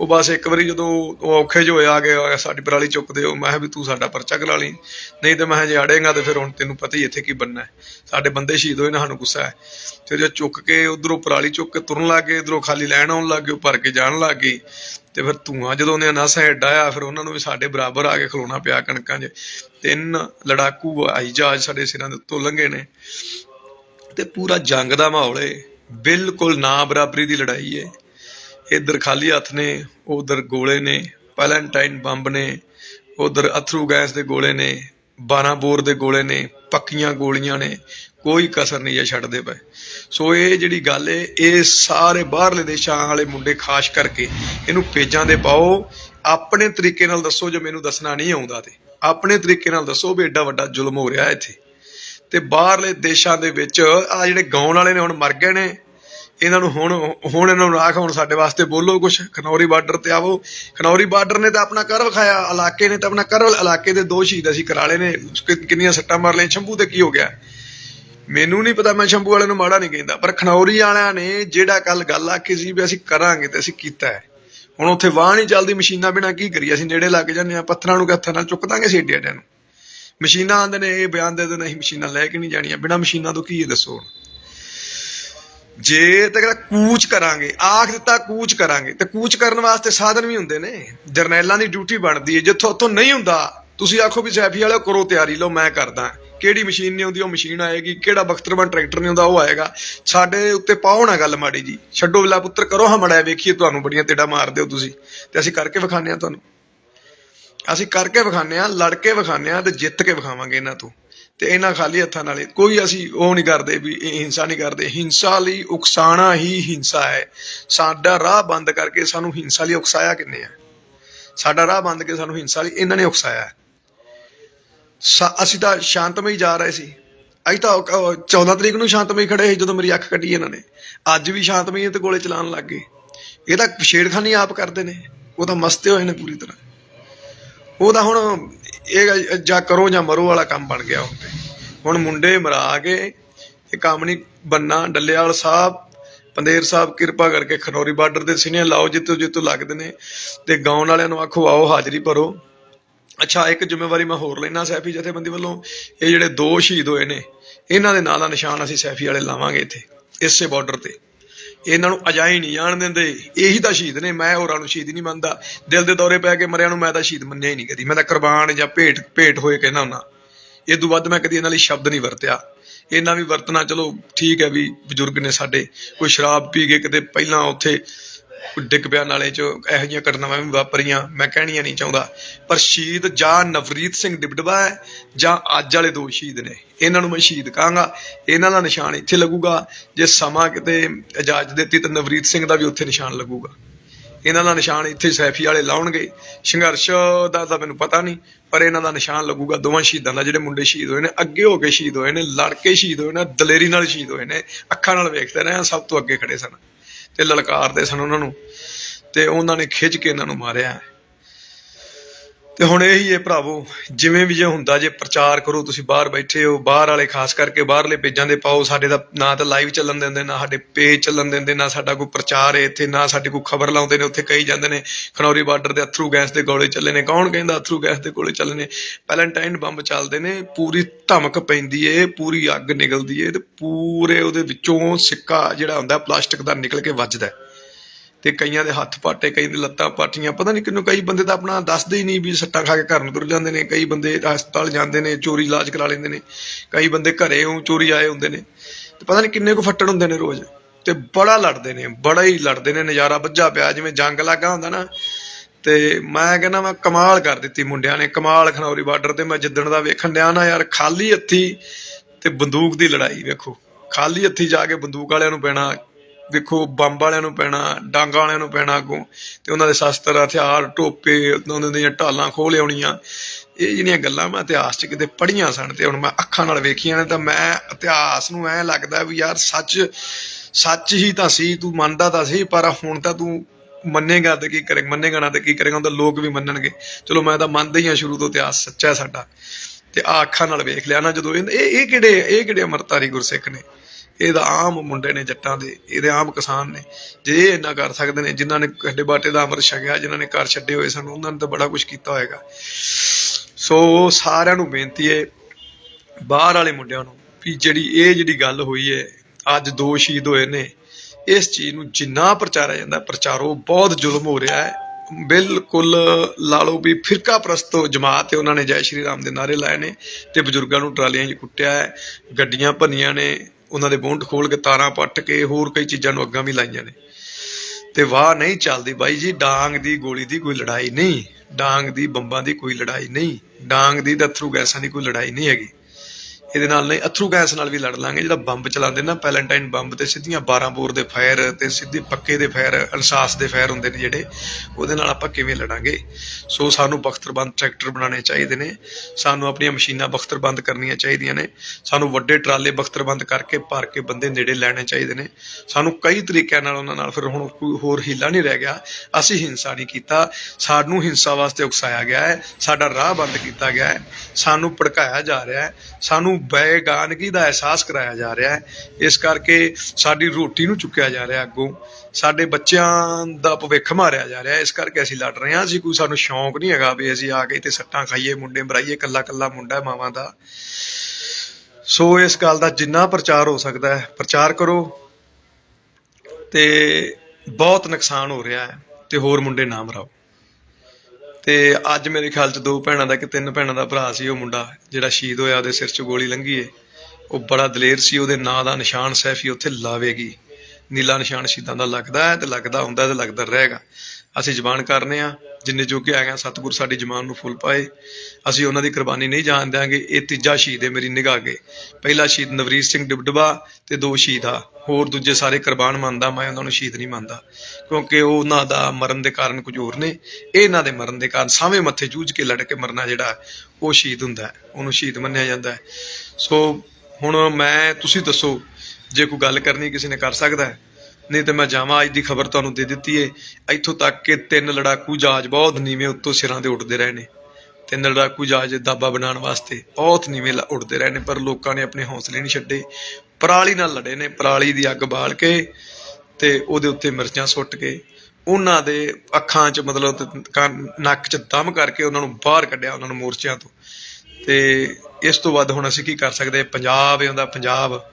ਉਹ ਬਸ ਇੱਕ ਵਾਰੀ ਜਦੋਂ ਉਹ ਔਖੇ ਜਿਹੇ ਹੋਏ, ਆ ਗਏ ਸਾਡੀ ਪਰਾਲੀ ਚੁੱਕਦੇ ਹੋ। ਮੈਂ ਕਿਹਾ ਵੀ ਤੂੰ ਸਾਡਾ ਪਰਚਾ ਕਰਾ ਲਈ। ਨਹੀਂ ਤੇ ਮੈਂ ਕਿਹਾ ਜੇ ਅੜੇਗਾ ਤੇ ਫਿਰ ਹੁਣ ਤੈਨੂੰ ਪਤਾ ਹੀ ਇੱਥੇ ਕੀ ਬੰਨਾ ਸਾਡੇ ਬੰਦੇ ਸ਼ਹੀਦ ਹੋਏ ਨਾ, ਸਾਨੂੰ ਗੁੱਸਾ ਹੈ। ਫਿਰ ਜੇ ਚੁੱਕ ਕੇ ਉਧਰੋਂ ਪਰਾਲੀ ਚੁੱਕ ਕੇ ਤੁਰਨ ਲੱਗ ਗਏ, ਇਧਰੋਂ ਖਾਲੀ ਲੈਣ ਆਉਣ ਲੱਗ ਗਏ, ਉਹ ਭਰ ਕੇ ਜਾਣ ਲੱਗ ਗਈ ਤੇ ਫਿਰ ਧੂਆਂ ਜਦੋਂ ਉਹਨੇ ਨਾਸਾ ਆਇਆ, ਫਿਰ ਉਹਨਾਂ ਨੂੰ ਵੀ ਸਾਡੇ ਬਰਾਬਰ ਆ ਕੇ ਖਲੋਣਾ ਪਿਆ ਕਣਕਾਂ 'ਚ। ਤਿੰਨ ਲੜਾਕੂ ਹਵਾਈ ਜਹਾਜ਼ ਸਾਡੇ ਸਿਰਾਂ ਦੇ ਉੱਤੋਂ ਲੰਘੇ ਨੇ। ਤੇ ਪੂਰਾ ਜੰਗ ਦਾ ਮਾਹੌਲ ਏ। ਬਿਲਕੁਲ ਨਾ ਬਰਾਬਰੀ ਦੀ ਲੜਾਈ ਏ। ਇੱਧਰ ਖਾਲੀ ਹੱਥ ਨੇ, ਉਧਰ ਗੋਲੇ ਨੇ, ਪੈਲੈਂਟਾਈਨ ਬੰਬ ਨੇ, ਉਧਰ ਅਥਰੂ ਗੈਸ ਦੇ ਗੋਲੇ ਨੇ 12 ਬੋਰ ਦੇ ਗੋਲੇ ਨੇ, ਪੱਕੀਆਂ ਗੋਲੀਆਂ ਨੇ, ਕੋਈ ਕਸਰ ਨਹੀਂ ਹੈ ਛੱਡਦੇ ਪਏ। ਸੋ ਇਹ ਜਿਹੜੀ ਗੱਲ ਏ, ਇਹ ਸਾਰੇ ਬਾਹਰਲੇ ਦੇਸ਼ਾਂ ਵਾਲੇ ਮੁੰਡੇ ਖਾਸ ਕਰਕੇ, ਇਹਨੂੰ ਪੇਜਾਂ ਦੇ ਪਾਓ। ਆਪਣੇ ਤਰੀਕੇ ਨਾਲ ਦੱਸੋ ਜੋ ਮੈਨੂੰ ਦੱਸਣਾ ਨਹੀਂ ਆਉਂਦਾ ਤੇ। ਆਪਣੇ ਤਰੀਕੇ ਨਾਲ ਦੱਸੋ ਵੀ ਐਡਾ ਵੱਡਾ ਜ਼ੁਲਮ ਹੋ ਰਿਹਾ ਇੱਥੇ। ਤੇ ਬਾਹਰਲੇ ਦੇਸ਼ਾਂ ਦੇ ਵਿੱਚ ਆ ਜਿਹੜੇ ਗਾਉਣ ਵਾਲੇ ਨੇ ਹੁਣ ਮਰ ਗਏ ਨੇ, ਇਹਨਾਂ ਨੂੰ ਹੁਣ ਹੁਣ ਇਹਨਾਂ ਨੂੰ ਆਖ ਹੁਣ ਸਾਡੇ ਵਾਸਤੇ ਬੋਲੋ ਕੁਛ, ਖਨੌਰੀ ਬਾਰਡਰ ਤੇ ਆਵੋ। ਖਨੌਰੀ ਬਾਰਡਰ ਨੇ ਤਾਂ ਆਪਣਾ ਕਰ ਵਿਖਾਇਆ, ਇਲਾਕੇ ਨੇ ਤਾਂ ਆਪਣਾ ਕਰ ਇਲਾਕੇ ਦੇ ਦੋ ਸ਼ਹੀਦ ਅਸੀਂ ਕਰਾਲੇ ਨੇ ਕਿੰਨੀਆਂ ਸੱਟਾਂ ਮਾਰ ਲਈਆਂ, ਸ਼ੰਭੂ ਤੇ ਕੀ ਹੋ ਗਿਆ? ਮੈਨੂੰ ਨਹੀਂ ਪਤਾ, ਮੈਂ ਸ਼ੰਭੂ ਵਾਲੇ ਨੂੰ ਮਾੜਾ ਨਹੀਂ ਕਹਿੰਦਾ, ਪਰ ਖਨੌਰੀ ਵਾਲਿਆਂ ਨੇ ਜਿਹੜਾ ਕੱਲ ਗੱਲ ਆਖੀ ਸੀ ਵੀ ਅਸੀਂ ਕਰਾਂਗੇ ਤੇ ਅਸੀਂ ਕੀਤਾ ਹੈ। ਹੁਣ ਉੱਥੇ ਵਾਹ ਨਹੀਂ ਚੱਲਦੀ, ਮਸ਼ੀਨਾਂ ਬਿਨਾ ਕੀ ਕਰੀਏ, ਅਸੀਂ ਨੇੜੇ ਲੱਗ ਜਾਂਦੇ ਆ ਪੱਥਰਾਂ ਨੂੰ ਕਿ ਹੱਥਾਂ ਨਾਲ ਚੁੱਕ ਦਾਂਗੇ ਸੇਡੇ ਅੱਡਿਆਂ ਨੂੰ। ਮਸ਼ੀਨਾਂ ਆਂਦੇ ਨੇ, ਇਹ ਬਿਆਨ ਦੇ ਦਿੰਦੇ ਅਸੀਂ ਮਸ਼ੀਨਾਂ ਲੈ ਕੇ ਨਹੀਂ ਜਾਣੀਆਂ। ਬਿਨਾ ਮਸ਼ੀਨਾਂ ਤੋਂ ਕੀ ਹੈ ਦੱਸੋ ਹੁਣ? ਜੇ ਤੇ ਕਹਿੰਦਾ ਕੂਚ ਕਰਾਂਗੇ, ਆਖ ਦਿੱਤਾ ਕੂਚ ਕਰਾਂਗੇ, ਤੇ ਕੂਚ ਕਰਨ ਵਾਸਤੇ ਸਾਧਨ ਵੀ ਹੁੰਦੇ ਨੇ। ਜਰਨੈਲਾਂ ਦੀ ਡਿਊਟੀ ਬਣਦੀ ਹੈ ਜਿੱਥੋਂ ਉੱਥੋਂ ਨਹੀਂ ਹੁੰਦਾ, ਤੁਸੀਂ ਆਖੋ ਵੀ ਸੈਫੀ ਵਾਲਿਓ ਕਰੋ ਤਿਆਰੀ, ਲਓ ਮੈਂ ਕਰਦਾ। ਕਿਹੜੀ ਮਸ਼ੀਨ ਨਹੀਂ ਆਉਂਦੀ, ਉਹ ਮਸ਼ੀਨ ਆਏਗੀ, ਕਿਹੜਾ ਬਖਤਰਬੰਦ ਟਰੈਕਟਰ ਨਹੀਂ ਆਉਂਦਾ, ਉਹ ਆਏਗਾ। ਸਾਡੇ ਉੱਤੇ ਪਾਓ ਨਾ ਗੱਲ ਮਾੜੀ ਜੀ। ਛੱਡੋ ਵਿਲਾ ਪੁੱਤਰ, ਕਰੋ ਹਮੜਾ ਵੇਖੀਏ ਤੁਹਾਨੂੰ ਬੜੀਆਂ ਤੇੜਾ ਮਾਰਦੇ ਹੋ ਤੁਸੀਂ। ਤੇ ਅਸੀਂ ਕਰਕੇ ਵਿਖਾਣੇ ਆ ਤੁਹਾਨੂੰ। ਅਸੀਂ ਕਰਕੇ ਵਿਖਾਣੇ ਆ ਲੜ ਕੇ ਵਿਖਾਣੇ ਆ ਤੇ ਜਿੱਤ ਕੇ ਵਿਖਾਵਾਂਗੇ ਇਹਨਾਂ ਤੋਂ। ਤੇ ਇਹਨਾਂ ਖਾਲੀ ਹੱਥਾਂ ਨਾਲੇ ਕੋਈ ਅਸੀਂ ਉਹ ਨਹੀਂ ਕਰਦੇ ਵੀ ਇਹ ਹਿੰਸਾ ਨਹੀਂ ਕਰਦੇ। ਹਿੰਸਾ ਲਈ ਉਕਸਾਣਾ ਹੀ ਹਿੰਸਾ ਹੈ। ਸਾਡਾ ਰਾਹ ਬੰਦ ਕਰਕੇ ਸਾਨੂੰ ਹਿੰਸਾ ਲਈ ਉਕਸਾਇਆ ਕਿੰਨੇ ਆ? ਸਾਡਾ ਰਾਹ ਬੰਦ ਕੇ ਸਾਨੂੰ ਹਿੰਸਾ ਲਈ ਇਹਨਾਂ ਨੇ ਉਕਸਾਇਆ। ਸਾ- ਅਸੀਂ ਤਾਂ ਸ਼ਾਂਤਮਈ ਜਾ ਰਹੇ ਸੀ। ਅਸੀਂ ਤਾਂ ਉਹ- 14 ਤਰੀਕ ਨੂੰ ਸ਼ਾਂਤਮਈ ਖੜੇ ਸੀ ਜਦੋਂ ਮੇਰੀ ਅੱਖ ਕੱਢੀ ਇਹਨਾਂ ਨੇ। ਅੱਜ ਵੀ ਸ਼ਾਂਤਮਈ ਤੇ ਗੋਲੇ ਚਲਾਉਣ ਲੱਗ ਗਏ। ਇਹ ਤਾਂ ਛੇੜਖਾਨੀ ਆਪ ਕਰਦੇ ਨੇ। ਉਹ ਤਾਂ ਮਸਤੇ ਹੋਏ ਨੇ ਪੂਰੀ ਤਰ੍ਹਾਂ। ਉਹ ਤਾਂ ਹੁਣ ਇਹ ਜਾਂ ਕਰੋ ਜਾਂ ਮਰੋ ਵਾਲਾ ਕੰਮ ਬਣ ਗਿਆ ਹੁਣ ਤੇ। ਹੁਣ ਮੁੰਡੇ ਮਰਾ ਕੇ ਇਹ ਕੰਮ ਨਹੀਂ ਬੰਨਾ ਡੱਲੇਵਾਲ ਸਾਹਿਬ, ਪੰਦੇਰ ਸਾਹਿਬ ਕਿਰਪਾ ਕਰਕੇ ਖਨੌਰੀ ਬਾਰਡਰ ਦੇ ਸਿਨੇ ਲਾਓ ਜਿੱਤੋਂ ਜਿੱਤੋਂ ਲੱਗਦੇ ਨੇ। ਤੇ ਗਾਉਣ ਵਾਲਿਆਂ ਨੂੰ ਆਖੋ, ਆਓ ਹਾਜ਼ਰੀ ਭਰੋ। ਅੱਛਾ, ਇੱਕ ਜ਼ਿੰਮੇਵਾਰੀ ਮੈਂ ਹੋਰ ਲੈਣਾ ਸੈਫੀ ਜਥੇਬੰਦੀ ਵੱਲੋਂ। ਇਹ ਜਿਹੜੇ ਦੋ ਸ਼ਹੀਦ ਹੋਏ ਨੇ, ਇਹਨਾਂ ਦੇ ਨਾਂ ਦਾ ਨਿਸ਼ਾਨ ਅਸੀਂ ਸੈਫੀ ਵਾਲੇ ਲਾਵਾਂਗੇ ਇੱਥੇ, ਇਸੇ ਬਾਰਡਰ ਤੇ। ਇਹਨਾਂ ਨੂੰ ਅਜਾਈ ਨਹੀਂ ਜਾਣ ਦਿੰਦੇ। ਇਹੀ ਤਾਂ ਸ਼ਹੀਦ ਨੇ, ਮੈਂ ਹੋਰਾਂ ਨੂੰ ਸ਼ਹੀਦ ਨਹੀਂ ਮੰਨਦਾ। ਦਿਲ ਦੇ ਦੌਰੇ ਪੈ ਕੇ ਮਰਿਆਂ ਨੂੰ ਮੈਂ ਤਾਂ ਸ਼ਹੀਦ ਮੰਨਿਆ ਹੀ ਨਹੀਂ ਕਦੀ। ਮੈਂ ਤਾਂ ਕੁਰਬਾਨ ਜਾਂ ਭੇਟ ਭੇਟ ਹੋਏ ਕਹਿੰਦਾ ਹੁੰਦਾ। ਇਹ ਤੋਂ ਵੱਧ ਮੈਂ ਕਦੀ ਇਹਨਾਂ ਲਈ ਸ਼ਬਦ ਨਹੀਂ ਵਰਤਿਆ। ਇਹਨਾਂ ਵੀ ਵਰਤਣਾ ਚਲੋ ਠੀਕ ਹੈ ਵੀ ਬਜ਼ੁਰਗ ਨੇ ਸਾਡੇ। ਕੋਈ ਸ਼ਰਾਬ ਪੀ ਕੇ ਕਿਤੇ ਪਹਿਲਾਂ ਉੱਥੇ ਡਿੱਗ ਪਿਆ ਨਾਲੇ ਚ ਇਹੋ ਜਿਹੀਆਂ ਘਟਨਾਵਾਂ ਵੀ ਵਾਪਰੀਆਂ ਮੈਂ ਕਹਿਣੀਆਂ ਨਹੀਂ ਚਾਹੁੰਦਾ। ਪਰ ਸ਼ਹੀਦ ਜਾਂ ਨਵਰੀਤ ਸਿੰਘ ਡਿਬਡਵਾ ਹੈ ਜਾਂ ਅੱਜ ਵਾਲੇ ਦੋ ਸ਼ਹੀਦ ਨੇ ਇਹਨਾਂ ਨੂੰ ਮੈਂ ਸ਼ਹੀਦ ਕਹਾਂਗਾ। ਇਹਨਾਂ ਦਾ ਨਿਸ਼ਾਨ ਇੱਥੇ ਲੱਗੂਗਾ। ਜੇ ਸਮਾਂ ਕਿਤੇ ਇਜਾਜ਼ਤ ਦਿੱਤੀ ਤਾਂ ਨਵਰੀਤ ਸਿੰਘ ਦਾ ਵੀ ਉੱਥੇ ਨਿਸ਼ਾਨ ਲੱਗੂਗਾ। ਇਹਨਾਂ ਦਾ ਨਿਸ਼ਾਨ ਇੱਥੇ ਸੈਫੀ ਵਾਲੇ ਲਾਉਣਗੇ। ਸੰਘਰਸ਼ ਦਾ ਤਾਂ ਮੈਨੂੰ ਪਤਾ ਨਹੀਂ ਪਰ ਇਹਨਾਂ ਦਾ ਨਿਸ਼ਾਨ ਲੱਗੂਗਾ। ਦੋਵਾਂ ਸ਼ਹੀਦਾਂ ਦਾ ਜਿਹੜੇ ਮੁੰਡੇ ਸ਼ਹੀਦ ਹੋਏ ਨੇ ਅੱਗੇ ਹੋ ਕੇ ਸ਼ਹੀਦ ਹੋਏ ਨੇ ਲੜ ਕੇ ਸ਼ਹੀਦ ਹੋਏ ਨੇ ਦਲੇਰੀ ਨਾਲ ਸ਼ਹੀਦ ਹੋਏ ਨੇ ਅੱਖਾਂ ਨਾਲ ਵੇਖਦੇ ਰਹੇ ਆ, ਸਭ ਤੋਂ ਅੱਗੇ ਖੜੇ ਸਨ। ਤੇ ਲਲਕਾਰਦੇ ਸਨ ਉਹਨਾਂ ਨੂੰ ਤੇ ਉਹਨਾਂ ਨੇ ਖਿੱਚ ਕੇ ਇਹਨਾਂ ਨੂੰ ਮਾਰਿਆ। ਤੇ ਹੁਣ ਇਹੀ ਹੈ ਭਰਾਵੋ, ਜਿਵੇਂ ਵੀ ਜੇ ਹੁੰਦਾ, ਜੇ ਪ੍ਰਚਾਰ ਕਰੋ, ਤੁਸੀਂ ਬਾਹਰ ਬੈਠੇ ਹੋ, ਬਾਹਰ ਵਾਲੇ ਖਾਸ ਕਰਕੇ ਬਾਹਰਲੇ ਪੇਜਾਂ ਦੇ ਪਾਓ, ਸਾਡੇ ਦਾ ਨਾ ਤਾਂ ਲਾਈਵ ਚੱਲਣ ਦਿੰਦੇ, ਨਾ ਸਾਡੇ ਪੇਜ ਚੱਲਣ ਦਿੰਦੇ, ਨਾ ਸਾਡਾ ਕੋਈ ਪ੍ਰਚਾਰ ਹੈ ਇੱਥੇ, ਨਾ ਸਾਡੀ ਕੋਈ ਖਬਰ ਲਾਉਂਦੇ ਨੇ, ਉੱਥੇ ਕਹੀ ਜਾਂਦੇ ਨੇ, ਖਨੌਰੀ ਬਾਰਡਰ ਦੇ ਅਥਰੂ ਗੈਸ ਦੇ ਗੋਲੇ ਚੱਲੇ ਨੇ, ਕੌਣ ਕਹਿੰਦਾ ਅਥਰੂ ਗੈਸ ਦੇ ਗੋਲੇ ਚੱਲੇ ਨੇ? ਪੈਲੈਂਟਾਈਨ ਬੰਬ ਚੱਲਦੇ ਨੇ, ਪੂਰੀ ਧਮਕ ਪੈਂਦੀ ਏ, ਪੂਰੀ ਅੱਗ ਨਿਕਲਦੀ ਏ, ਤੇ ਪੂਰੇ ਉਹਦੇ ਵਿੱਚੋਂ ਸਿੱਕਾ ਜਿਹੜਾ ਹੁੰਦਾ ਪਲਾਸਟਿਕ ਦਾ ਨਿਕਲ ਕੇ ਵੱਜਦਾ ਤੇ ਕਈਆਂ ਦੇ ਹੱਥ ਪਾਟੇ, ਕਈ ਦੇ ਲੱਤਾਂ ਪਾਟੀਆਂ, ਪਤਾ ਨਹੀਂ ਕਿੰਨੂੰ ਕਈ ਬੰਦੇ ਤਾਂ ਆਪਣਾ ਦੱਸਦੇ ਹੀ ਨਹੀਂ ਵੀ ਸੱਟਾਂ ਖਾ ਕੇ ਘਰ ਨੂੰ ਤੁਰ ਜਾਂਦੇ ਨੇ, ਕਈ ਬੰਦੇ ਹਸਪਤਾਲ ਜਾਂਦੇ ਨੇ, ਚੋਰੀ ਇਲਾਜ ਕਰਾ ਲੈਂਦੇ ਨੇ, ਕਈ ਬੰਦੇ ਘਰੇ ਉਹ ਚੋਰੀ ਆਏ ਹੁੰਦੇ ਨੇ, ਤੇ ਪਤਾ ਨਹੀਂ ਕਿੰਨੇ ਕੁ ਫੱਟੜ ਹੁੰਦੇ ਨੇ ਰੋਜ਼, ਤੇ ਬੜਾ ਲੜਦੇ ਨੇ, ਬੜਾ ਹੀ ਲੜਦੇ ਨੇ, ਨਜ਼ਾਰਾ ਵੱਜਾ ਪਿਆ, ਜਿਵੇਂ ਜੰਗ ਲੱਗਾ ਹੁੰਦਾ ਨਾ, ਤੇ ਮੈਂ ਕਹਿੰਦਾ ਮੈਂ ਕਮਾਲ ਕਰ ਦਿੱਤੀ ਮੁੰਡਿਆਂ ਨੇ, ਕਮਾਲ ਖਨੌਰੀ ਬਾਰਡਰ ਤੇ ਮੈਂ ਜਿੱਦਣ ਦਾ ਵੇਖਣ ਡਿਆ ਨਾ ਯਾਰ, ਖਾਲੀ ਹੱਥੀ ਤੇ ਬੰਦੂਕ ਦੀ ਲੜਾਈ ਵੇਖੋ, ਖਾਲੀ ਹੱਥੀ ਜਾ ਕੇ ਬੰਦੂਕ ਵਾਲਿਆਂ ਨੂੰ ਪੈਣਾ ਦੇਖੋ, ਬੰਬ ਵਾਲਿਆਂ ਨੂੰ ਪੈਣਾ, ਡਾਂਗਾ ਵਾਲਿਆਂ ਨੂੰ ਪੈਣਾ ਅੱਗੋਂ, ਤੇ ਉਹਨਾਂ ਦੇ ਸ਼ਸਤਰ, ਹਥਿਆਰ, ਟੋਪੇ, ਉਹਨਾਂ ਦੀਆਂ ਢਾਲਾਂ ਖੋਹ ਲਿਆਉਣੀਆਂ। ਇਹ ਜਿਹੜੀਆਂ ਗੱਲਾਂ ਮੈਂ ਇਤਿਹਾਸ 'ਚ ਕਿਤੇ ਪੜ੍ਹੀਆਂ ਸਨ ਤੇ ਹੁਣ ਮੈਂ ਅੱਖਾਂ ਨਾਲ ਵੇਖੀਆਂ ਨੇ, ਤਾਂ ਮੈਂ ਇਤਿਹਾਸ ਨੂੰ ਐ ਲੱਗਦਾ ਵੀ ਯਾਰ ਸੱਚ ਸੱਚ ਹੀ ਤਾਂ ਸੀ, ਤੂੰ ਮੰਨਦਾ ਤਾਂ ਸੀ, ਪਰ ਹੁਣ ਤਾਂ ਤੂੰ ਮੰਨੇਗਾ ਤੇ ਕੀ ਕਰੇਗਾ, ਮੰਨੇਗਾ ਨਾ ਤੇ ਕੀ ਕਰੇਗਾ ਉਹਦਾ ਲੋਕ ਵੀ ਮੰਨਣਗੇ। ਚਲੋ, ਮੈਂ ਤਾਂ ਮੰਨਦਾ ਹੀ ਹਾਂ ਸ਼ੁਰੂ ਤੋਂ ਇਤਿਹਾਸ ਸੱਚਾ ਸਾਡਾ। ਤੇ ਆ ਅੱਖਾਂ ਨਾਲ ਵੇਖ ਲਿਆ ਨਾ ਜਦੋਂ ਇਹ ਇਹ ਇਹ ਕਿਹੜੇ ਇਹ ਕਿਹੜੇ ਅਮਰਤਾਰੀ ਗੁਰਸਿੱਖ ਨੇ? ਇਹ ਤਾਂ ਆਮ ਮੁੰਡੇ ਨੇ ਜੱਟਾਂ ਦੇ ਇਹਦੇ ਆਮ ਕਿਸਾਨ ਨੇ। ਜੇ ਇਹ ਇੰਨਾ ਕਰ ਸਕਦੇ ਨੇ, ਜਿਨ੍ਹਾਂ ਨੇ ਸਾਡੇ ਬਾਟੇ ਦਾ ਅੰਮ੍ਰਿਤ ਛਕਿਆ, ਜਿਨ੍ਹਾਂ ਨੇ ਘਰ ਛੱਡੇ ਹੋਏ ਸਨ, ਉਹਨਾਂ ਨੇ ਤਾਂ ਬੜਾ ਕੁਝ ਕੀਤਾ ਹੋਏਗਾ। ਸੋ ਸਾਰਿਆਂ ਨੂੰ ਬੇਨਤੀ ਹੈ, ਬਾਹਰ ਵਾਲੇ ਮੁੰਡਿਆਂ ਨੂੰ, ਵੀ ਜਿਹੜੀ ਇਹ ਜਿਹੜੀ ਗੱਲ ਹੋਈ ਹੈ, ਅੱਜ ਦੋ ਸ਼ਹੀਦ ਹੋਏ ਨੇ, ਇਸ ਚੀਜ਼ ਨੂੰ ਜਿੰਨਾ ਪ੍ਰਚਾਰਿਆ ਜਾਂਦਾ, ਪ੍ਰਚਾਰੋ, ਬਹੁਤ ਜ਼ੁਲਮ ਹੋ ਰਿਹਾ ਹੈ। ਬਿਲਕੁਲ ਲਾ ਲਓ ਵੀ ਫਿਰਕਾ ਪ੍ਰਸਤ ਜਮਾਤ 'ਤੇ ਉਹਨਾਂ ਨੇ ਜੈ ਸ਼੍ਰੀ ਰਾਮ ਦੇ ਨਾਰੇ ਲਾਏ ਨੇ ਤੇ ਬਜ਼ੁਰਗਾਂ ਨੂੰ ਟਰਾਲੀਆਂ 'ਚ ਕੁੱਟਿਆ ਹੈ, ਗੱਡੀਆਂ ਭੰਨੀਆਂ ਨੇ ਉਹਨਾਂ ਦੇ ਬੋਂਡ ਖੋਲ ਕੇ ਤਾਰਾਂ ਪੱਟ ਕੇ ਹੋਰ ਕਈ ਚੀਜ਼ਾਂ ਨੂੰ ਅੱਗਾਂ ਵੀ ਲਾਈਆਂ ਨੇ। ਤੇ ਵਾਹ ਨਹੀਂ ਚੱਲਦੀ ਬਾਈ ਜੀ, ਡਾਂਗ ਦੀ ਗੋਲੀ ਦੀ ਕੋਈ ਲੜਾਈ ਨਹੀਂ, ਡਾਂਗ ਦੀ ਬੰਬਾਂ ਦੀ ਕੋਈ ਲੜਾਈ ਨਹੀਂ, ਡਾਂਗ ਦੀ ਤਾਂ ਅਥਰੂ ਗੈਸਾਂ ਦੀ ਕੋਈ ਲੜਾਈ ਨਹੀਂ ਹੈਗੀ। ਇਹਦੇ ਨਾਲ ਨਹੀਂ, ਅਥਰੂ ਗੈਸ ਨਾਲ ਵੀ ਲੜ ਲਾਂਗੇ। ਜਿਹੜਾ ਬੰਬ ਚਲਾਉਂਦੇ ਨਾ, ਪੈਲੈਂਟਾਈਨ ਬੰਬ ਤੇ ਸਿੱਧੀਆਂ 12 ਬੋਰ ਦੇ ਫਾਇਰ ਤੇ ਸਿੱਧੇ ਪੱਕੇ ਦੇ ਫਾਇਰ, ਅਲਸਾਸ ਦੇ ਫਾਇਰ ਹੁੰਦੇ ਨੇ ਜਿਹੜੇ, ਉਹਦੇ ਨਾਲ ਆਪਾਂ ਕਿਵੇਂ ਲੜਾਂਗੇ? ਸੋ ਸਾਨੂੰ ਬਖਤਰਬੰਦ ਟਰੈਕਟਰ ਬਣਾਉਣੇ ਚਾਹੀਦੇ ਨੇ। ਸਾਨੂੰ ਆਪਣੀਆਂ ਮਸ਼ੀਨਾਂ ਬਖਤਰਬੰਦ ਕਰਨੀਆਂ ਚਾਹੀਦੀਆਂ ਨੇ। ਸਾਨੂੰ ਵੱਡੇ ਟਰਾਲੇ ਬਖਤਰਬੰਦ ਕਰਕੇ ਭਰ ਕੇ ਬੰਦੇ ਨੇੜੇ ਲੈਣੇ ਚਾਹੀਦੇ ਨੇ। ਸਾਨੂੰ ਕਈ ਤਰੀਕਿਆਂ ਨਾਲ ਉਹਨਾਂ ਨਾਲ ਫਿਰ ਹੁਣ ਕੋਈ ਹੋਰ ਹੀਲਾ ਨਹੀਂ ਰਹਿ ਗਿਆ। ਅਸੀਂ ਹਿੰਸਾ ਨਹੀਂ ਕੀਤਾ। ਸਾਨੂੰ ਹਿੰਸਾ ਵਾਸਤੇ ਉਕਸਾਇਆ ਗਿਆ ਹੈ। ਸਾਡਾ ਰਾਹ ਬੰਦ ਕੀਤਾ ਗਿਆ ਹੈ। ਸਾਨੂੰ ਭੜਕਾਇਆ ਜਾ ਰਿਹਾ ਹੈ। ਸਾਨੂੰ ਬੇਗਾਨਗੀ ਦਾ ਅਹਿਸਾਸ ਕਰਾਇਆ ਜਾ ਰਿਹਾ ਹੈ। ਇਸ ਕਰਕੇ ਸਾਡੀ ਰੋਟੀ ਨੂੰ ਚੁੱਕਿਆ ਜਾ ਰਿਹਾ ਅੱਗੋਂ। ਸਾਡੇ ਬੱਚਿਆਂ ਦਾ ਭਵਿੱਖ ਮਾਰਿਆ ਜਾ ਰਿਹਾ ਇਸ ਕਰਕੇ ਅਸੀਂ ਲੜ ਰਹੇ ਹਾਂ। ਅਸੀਂ ਕੋਈ ਸਾਨੂੰ ਸ਼ੌਂਕ ਨਹੀਂ ਹੈਗਾ ਵੀ ਅਸੀਂ ਆ ਕੇ ਤੇ ਸੱਟਾਂ ਖਾਈਏ, ਮੁੰਡੇ ਮਰਾਈਏ ਕੱਲਾ ਕੱਲਾ ਮੁੰਡਾ ਮਾਵਾਂ ਦਾ। ਸੋ ਇਸ ਗੱਲ ਦਾ ਜਿੰਨਾ ਪ੍ਰਚਾਰ ਹੋ ਸਕਦਾ ਹੈ, ਪ੍ਰਚਾਰ ਕਰੋ ਤੇ ਬਹੁਤ ਨੁਕਸਾਨ ਹੋ ਰਿਹਾ ਹੈ ਤੇ ਹੋਰ ਮੁੰਡੇ ਨਾ ਮਰਾਓ। ਤੇ ਅੱਜ ਮੇਰੇ ਖਿਆਲ ਚ ਦੋ ਭੈਣਾਂ ਦਾ ਕਿ ਤਿੰਨ ਭੈਣਾਂ ਦਾ ਭਰਾ ਸੀ ਉਹ ਮੁੰਡਾ, ਜਿਹੜਾ ਸ਼ਹੀਦ ਹੋਇਆ ਉਹਦੇ ਸਿਰ 'ਚ ਗੋਲੀ ਲੰਗੀ ਏ। ਉਹ ਬੜਾ ਦਲੇਰ ਸੀ, ਉਹਦੇ ਨਾਂ ਦਾ ਨਿਸ਼ਾਨ ਸੈਫੀ ਉੱਥੇ ਲਾਵੇਗੀ। ਨੀਲਾ ਨਿਸ਼ਾਨ ਸ਼ਹੀਦਾਂ ਦਾ ਲੱਗਦਾ ਹੈ ਤੇ ਲੱਗਦਾ ਹੁੰਦਾ ਤੇ ਲੱਗਦਾ ਰਹੇਗਾ। ਅਸੀਂ ਜ਼ਬਾਨ ਕਰਨੇ ਆ, ਜਿੰਨੇ ਜੋਗੇ ਆ ਗਏ ਸਤਿਗੁਰ ਸਾਡੀ ਜ਼ਬਾਨ ਨੂੰ ਫੁੱਲ ਪਾਏ। ਅਸੀਂ ਉਹਨਾਂ ਦੀ ਕੁਰਬਾਨੀ ਨਹੀਂ ਜਾਣ ਦਿਆਂਗੇ, ਇਹ ਤੀਜਾ ਸ਼ਹੀਦ ਹੈ ਮੇਰੀ ਨਿਗਾਹ ਅੱਗੇ। ਪਹਿਲਾ ਸ਼ਹੀਦ ਨਵਰੀਤ ਸਿੰਘ ਡਿਬਡਬਾ ਤੇ ਦੋ ਸ਼ਹੀਦ ਆ। ਹੋਰ ਦੂਜੇ ਸਾਰੇ ਕੁਰਬਾਨ ਮੰਨਦਾ, ਮੈਂ ਉਹਨਾਂ ਨੂੰ ਸ਼ਹੀਦ ਨਹੀਂ ਮੰਨਦਾ। ਕਿਉਂਕਿ ਉਹ ਉਹਨਾਂ ਦਾ ਮਰਨ ਦੇ ਕਾਰਨ ਕੁਝ ਹੋਰ ਨੇ। ਇਹ ਇਹਨਾਂ ਦੇ ਮਰਨ ਦੇ ਕਾਰਨ ਸਾਵੇਂ ਮੱਥੇ ਜੂਝ ਕੇ ਲੜ ਕੇ ਮਰਨਾ ਜਿਹੜਾ ਉਹ ਸ਼ਹੀਦ ਹੁੰਦਾ ਉਹਨੂੰ ਸ਼ਹੀਦ ਮੰਨਿਆ ਜਾਂਦਾ ਸੋ ਹੁਣ ਮੈਂ, ਤੁਸੀਂ ਦੱਸੋ, ਜੇ ਕੋਈ ਗੱਲ ਕਰਨੀ ਕਿਸੇ ਨੇ ਕਰ ਸਕਦਾ ਹੈ ਨਹੀਂ ਤੇ ਮੈਂ ਜਾਵਾਂ, ਅੱਜ ਦੀ ਖਬਰ ਤੁਹਾਨੂੰ ਦੇ ਦਿੱਤੀ ਏ। ਇੱਥੋਂ ਤੱਕ ਕਿ ਤਿੰਨ ਲੜਾਕੂ ਜਹਾਜ਼ ਬਹੁਤ ਨੀਵੇਂ ਉੱਤੋਂ ਸਿਰਾਂ ਤੇ ਉੱਡਦੇ ਰਹੇ ਨੇ। ਤਿੰਨ ਲੜਾਕੂ ਜਹਾਜ਼ ਦਾਬਾ ਬਣਾਉਣ ਵਾਸਤੇ ਬਹੁਤ ਨੀਵੇਂ ਲ- ਉੱਡਦੇ ਰਹੇ ਨੇ, ਪਰ ਲੋਕਾਂ ਨੇ ਆਪਣੇ ਹੌਸਲੇ ਨਹੀਂ ਛੱਡੇ। ਪਰਾਲੀ ਨਾਲ ਲੜੇ ਨੇ, ਪਰਾਲੀ ਦੀ ਅੱਗ ਬਾਲ ਕੇ ਤੇ ਉਹਦੇ ਉੱਤੇ ਮਿਰਚਾਂ ਸੁੱਟ ਕੇ ਉਹਨਾਂ ਦੇ ਅੱਖਾਂ 'ਚ ਮਤਲਬ ਨੱਕ 'ਚ ਦਮ ਕਰਕੇ ਉਹਨਾਂ ਨੂੰ ਬਾਹਰ ਕੱਢਿਆ, ਉਹਨਾਂ ਨੂੰ ਮੋਰਚਿਆਂ ਤੋਂ। ਤੇ ਇਸ ਤੋਂ ਵੱਧ ਹੁਣ ਅਸੀਂ ਕੀ ਕਰ ਸਕਦੇ? ਪੰਜਾਬ ਇਹ ਪੰਜਾਬ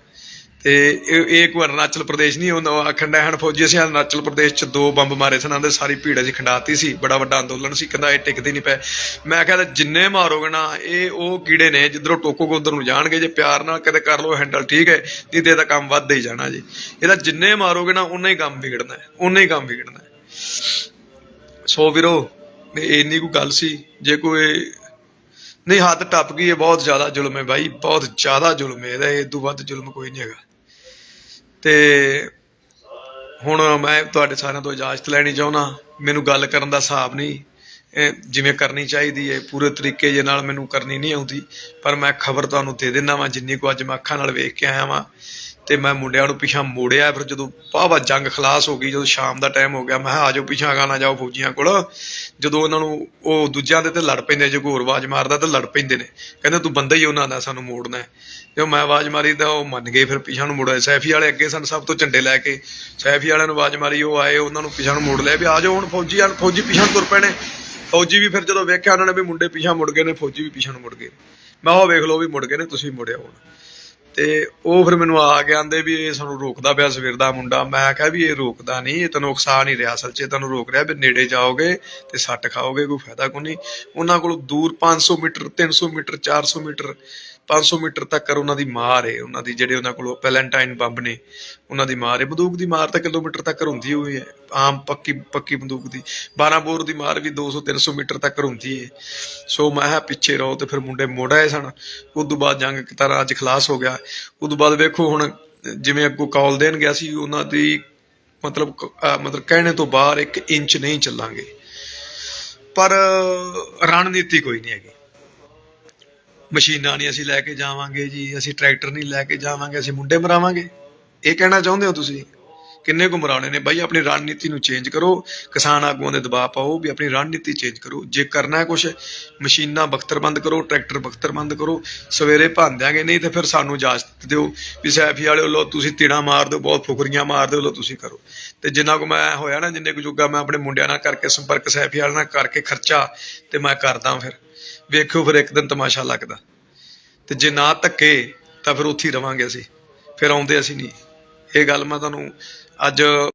ਤੇ ਇਹ ਇਹ ਕੋਈ ਅਰੁਣਾਚਲ ਪ੍ਰਦੇਸ਼ ਨਹੀਂ, ਉਹ ਆਖਣ ਡਿਆ ਫੌਜੀ ਅਸੀਂ ਅਰੁਣਾਚਲ ਪ੍ਰਦੇਸ਼ ਚ ਦੋ ਬੰਬ ਮਾਰੇ ਸਨ ਆਂਦੇ ਸਾਰੀ ਭੀੜ ਅਸੀਂ ਖੰਡਾਤੀ ਸੀ, ਬੜਾ ਵੱਡਾ ਅੰਦੋਲਨ ਸੀ, ਕਹਿੰਦਾ ਇਹ ਟਿਕਦੇ ਨਹੀਂ ਪਏ। ਮੈਂ ਕਹਿੰਦਾ ਜਿੰਨੇ ਮਾਰੋਗੇ ਨਾ, ਇਹ ਉਹ ਕੀੜੇ ਨੇ, ਜਿੱਧਰੋਂ ਟੋਕੋਗੇ ਉਧਰ ਨੂੰ ਜਾਣਗੇ, ਜੇ ਪਿਆਰ ਨਾਲ ਕਦੇ ਕਰ ਲਓ, ਹੈਂਡਲ ਠੀਕ ਹੈ ਨਹੀਂ ਤੇ ਇਹਦਾ ਕੰਮ ਵੱਧਦਾ ਹੀ ਜਾਣਾ ਜੀ। ਇਹਦਾ ਜਿੰਨੇ ਮਾਰੋਗੇ ਨਾ, ਉਨਾ ਹੀ ਕੰਮ ਵਿਗੜਨਾ ਹੈ, ਉਨਾ ਹੀ ਕੰਮ ਵਿਗੜਨਾ ਹੈ। ਸੋ ਵੀਰੋ ਇੰਨੀ ਕੋਈ ਗੱਲ ਸੀ, ਜੇ ਕੋਈ ਨਹੀਂ, ਹੱਦ ਟੱਪ ਗਈ ਹੈ, ਬਹੁਤ ਜ਼ਿਆਦਾ ਜ਼ੁਲਮ ਹੈ ਬਾਈ, ਬਹੁਤ ਜ਼ਿਆਦਾ ਜ਼ੁਲਮ ਹੈ ਇਹਦਾ, ਇਹ ਤੋਂ ਵੱਧ ਜ਼ੁਲਮ ਕੋਈ ਨਹੀਂ ਹੈਗਾ। ਤੇ ਹੁਣ ਮੈਂ ਤੁਹਾਡੇ ਸਾਰਿਆਂ ਤੋਂ ਇਜਾਜ਼ਤ ਲੈਣੀ ਚਾਹੁੰਦਾ, ਮੈਨੂੰ ਗੱਲ ਕਰਨ ਦਾ ਹਿਸਾਬ ਨਹੀਂ ਜਿਵੇਂ ਕਰਨੀ ਚਾਹੀਦੀ ਹੈ ਪੂਰੇ ਤਰੀਕੇ ਜੇ ਨਾਲ ਮੈਨੂੰ ਕਰਨੀ ਨਹੀਂ ਆਉਂਦੀ, ਪਰ ਮੈਂ ਖਬਰ ਤੁਹਾਨੂੰ ਦੇ ਦਿੰਦਾ ਵਾਂ, ਜਿੰਨੀ ਕੁ ਅੱਜ ਮੈਂ ਅੱਖਾਂ ਨਾਲ ਵੇਖ ਕੇ ਆਇਆ ਵਾਂ ਤੇ ਮੈਂ ਮੁੰਡਿਆਂ ਨੂੰ ਪਿਛਾਂ ਮੋੜਿਆ, ਫਿਰ ਜਦੋਂ ਪਾਵਾ ਜੰਗ ਖਲਾਸ ਹੋ ਗਈ, ਜਦੋਂ ਸ਼ਾਮ ਦਾ ਟਾਈਮ ਹੋ ਗਿਆ, ਮੈਂ ਕਿਹਾ ਪਿਛਾਂ ਗਾ ਨਾ ਜਾਓ ਫੌਜੀਆਂ ਕੋਲ। ਜਦੋਂ ਉਹਨਾਂ ਨੂੰ ਉਹ ਦੂਜਿਆਂ ਦੇ ਤੇ ਲੜ ਪੈਂਦੇ ਜੇ ਕੋਈ ਆਵਾਜ਼ ਮਾਰਦਾ ਤਾਂ ਲੜ ਪੈਂਦੇ ਨੇ। ਕਹਿੰਦੇ, ਤੂੰ ਬੰਦਾ ਹੀ ਉਹਨਾਂ ਦਾ ਸਾਨੂੰ ਮੋੜਨਾ ਹੈ। ਤੇ ਮੈਂ ਆਵਾਜ਼ ਮਾਰੀ ਤਾਂ ਉਹ ਮੰਨ ਗਏ, ਫਿਰ ਪਿਛਾਂ ਨੂੰ ਮੁੜਿਆ ਸੈਫੀ ਵਾਲੇ ਅੱਗੇ ਸਨ, ਸਭ ਤੋਂ ਝੰਡੇ ਲੈ ਕੇ। ਸੈਫੀ ਵਾਲਿਆਂ ਨੂੰ ਆਵਾਜ਼ ਮਾਰੀ, ਉਹ ਆਏ, ਉਹਨਾਂ ਨੂੰ ਪਿਛਾਂ ਨੂੰ ਮੋੜ ਲਿਆ ਵੀ ਆਜੋ ਹੁਣ ਫੌਜੀ ਆ ਫੌਜੀ ਪਿਛਾਂ ਨੂੰ ਤੁਰ ਪੈਣੇ। ਫੌਜੀ ਵੀ ਫਿਰ ਜਦੋਂ ਵੇਖਿਆ ਉਹਨਾਂ ਨੇ ਵੀ ਮੁੰਡੇ ਪਿਛਾਂ ਮੁੜ ਗਏ ਨੇ, ਫੌਜੀ ਵੀ ਪਿਛਾਂ ਨੂੰ ਮੁੜ ਗਏ। ਮੈਂ ਉਹ ਵੇਖ ਲਓ ਵੀ ਮੁੜ ਗਏ ਨੇ, ਤੁਸੀਂ ਵੀ ਮੁੜਿਆ ਹੁਣ। ਤੇ ਉਹ ਫਿਰ ਮੈਨੂੰ ਆ ਕੇ ਆਂਦੇ ਵੀ ਇਹ ਸਾਨੂੰ ਰੋਕਦਾ ਪਿਆ ਸਵੇਰ ਦਾ ਮੁੰਡਾ। ਮੈਂ ਕਿਹਾ ਵੀ ਇਹ ਰੋਕਦਾ ਨਹੀਂ, ਇਹ ਤੈਨੂੰ ਉਕਸਾ ਨਹੀਂ ਰਿਹਾ ਅਸਲ 'ਚ, ਇਹ ਤੈਨੂੰ ਰੋਕ ਰਿਹਾ ਵੀ ਨੇੜੇ ਜਾਓਗੇ ਤੇ ਸੱਟ ਖਾਓਗੇ, ਕੋਈ ਫਾਇਦਾ ਕੋਈ ਨਹੀਂ। ਉਹਨਾਂ ਕੋਲ ਦੂਰ 500 ਮੀਟਰ 300 ਮੀਟਰ 400 ਮੀਟਰ 500 ਮੀਟਰ ਤੱਕ ਉਹਨਾਂ ਦੀ ਮਾਰ ਹੈ ਉਹਨਾਂ ਦੀ ਜਿਹੜੇ ਉਹਨਾਂ ਕੋਲ ਪੈਲੈਂਟਾਈਨ ਬੰਬ ਨੇ, ਉਹਨਾਂ ਦੀ ਮਾਰ ਹੈ ਬੰਦੂਕ ਦੀ ਮਾਰ ਤਾਂ ਕਿਲੋਮੀਟਰ ਤੱਕ ਹੁੰਦੀ ਹੋਈ ਹੈ ਆਮ ਪੱਕੀ ਪੱਕੀ ਬੰਦੂਕ ਦੀ। 12 ਬੋਰ ਦੀ ਮਾਰ ਵੀ 200 300 ਮੀਟਰ ਤੱਕ ਹੁੰਦੀ ਹੈ ਸੋ ਮੈਂ ਕਿਹਾ ਪਿੱਛੇ ਰਹੋ ਤੇ ਫਿਰ ਮੁੰਡੇ ਮੋੜ ਆਏ ਸਨ। ਉਸ ਤੋਂ ਬਾਅਦ ਜੰਗ ਇੱਕ ਅੱਜ ਖਲਾਸ ਹੋ ਗਿਆ। ਉਸ ਤੋਂ ਬਾਅਦ ਵੇਖੋ ਹੁਣ ਜਿਵੇਂ ਅੱਗੋਂ ਕਾਲ ਦੇਣ ਗਿਆ ਸੀ, ਉਹਨਾਂ ਦੀ ਮਤਲਬ ਮਤਲਬ ਕਹਿਣੇ ਤੋਂ ਬਾਹਰ ਇੱਕ ਇੰਚ ਨਹੀਂ ਚੱਲਾਂਗੇ। ਪਰ ਰਣਨੀਤੀ ਕੋਈ ਨਹੀਂ ਹੈਗੀ। ਮਸ਼ੀਨਾਂ ਨਹੀਂ ਅਸੀਂ ਲੈ ਕੇ ਜਾਵਾਂਗੇ ਜੀ, ਅਸੀਂ ਟਰੈਕਟਰ ਨਹੀਂ ਲੈ ਕੇ ਜਾਵਾਂਗੇ, ਅਸੀਂ ਮੁੰਡੇ ਮਰਾਵਾਂਗੇ। ਇਹ ਕਹਿਣਾ ਚਾਹੁੰਦੇ ਹੋ ਤੁਸੀਂ? ਕਿੰਨੇ ਕੁ ਮਰਾਉਣੇ ਨੇ? ਬਾਈ, ਆਪਣੀ ਰਣਨੀਤੀ ਨੂੰ ਚੇਂਜ ਕਰੋ। ਕਿਸਾਨ ਆਗੂਆਂ ਦੇ ਦਬਾਅ ਪਾਓ ਵੀ ਆਪਣੀ ਰਣਨੀਤੀ ਚੇਂਜ ਕਰੋ। ਜੇ ਕਰਨਾ ਹੈ ਕੁਝ ਮਸ਼ੀਨਾਂ ਬਖਤਰਬੰਦ ਕਰੋ, ਟਰੈਕਟਰ ਬਖਤਰਬੰਦ ਕਰੋ, ਸਵੇਰੇ ਭੰਨ ਦਿਆਂਗੇ, ਨਹੀਂ ਤੇ ਫਿਰ ਸਾਨੂੰ ਇਜਾਜ਼ਤ ਦਿਓ ਵੀ ਸੈਫੀ ਵਾਲਿਓ ਲੋ ਤੁਸੀਂ ਤਿੜਾ ਮਾਰ ਦਿਓ, ਬਹੁਤ ਫੁਕਰੀਆਂ ਮਾਰ ਦਿਓ ਲੋ ਤੁਸੀਂ ਕਰੋ। ਤੇ ਜਿੰਨਾ ਕੁ ਮੈਂ ਹੋਇਆ ਨਾ, ਜਿੰਨੇ ਕੁ ਜੋਗਾ ਮੈਂ ਆਪਣੇ ਮੁੰਡਿਆਂ ਨਾਲ ਕਰਕੇ, ਸੰਪਰਕ ਸੈਫੀ ਵਾਲਿਆਂ ਨਾਲ ਕਰਕੇ ਖਰਚਾ ਤੇ ਮੈਂ ਕਰਦਾ ਫਿਰ। ਵੇਖਿਓ ਫਿਰ ਇੱਕ ਦਿਨ ਤਮਾਸ਼ਾ ਲੱਗਦਾ। ਤੇ ਜੇ ਨਾ ਧੱਕੇ, ਤਾਂ ਫਿਰ ਉੱਥੇ ਹੀ ਰਵਾਂਗੇ ਅਸੀਂ। ਫਿਰ ਆਉਂਦੇ ਅਸੀਂ ਨਹੀਂ। ਇਹ ਗੱਲ ਮੈਂ ਤੁਹਾਨੂੰ ਅੱਜ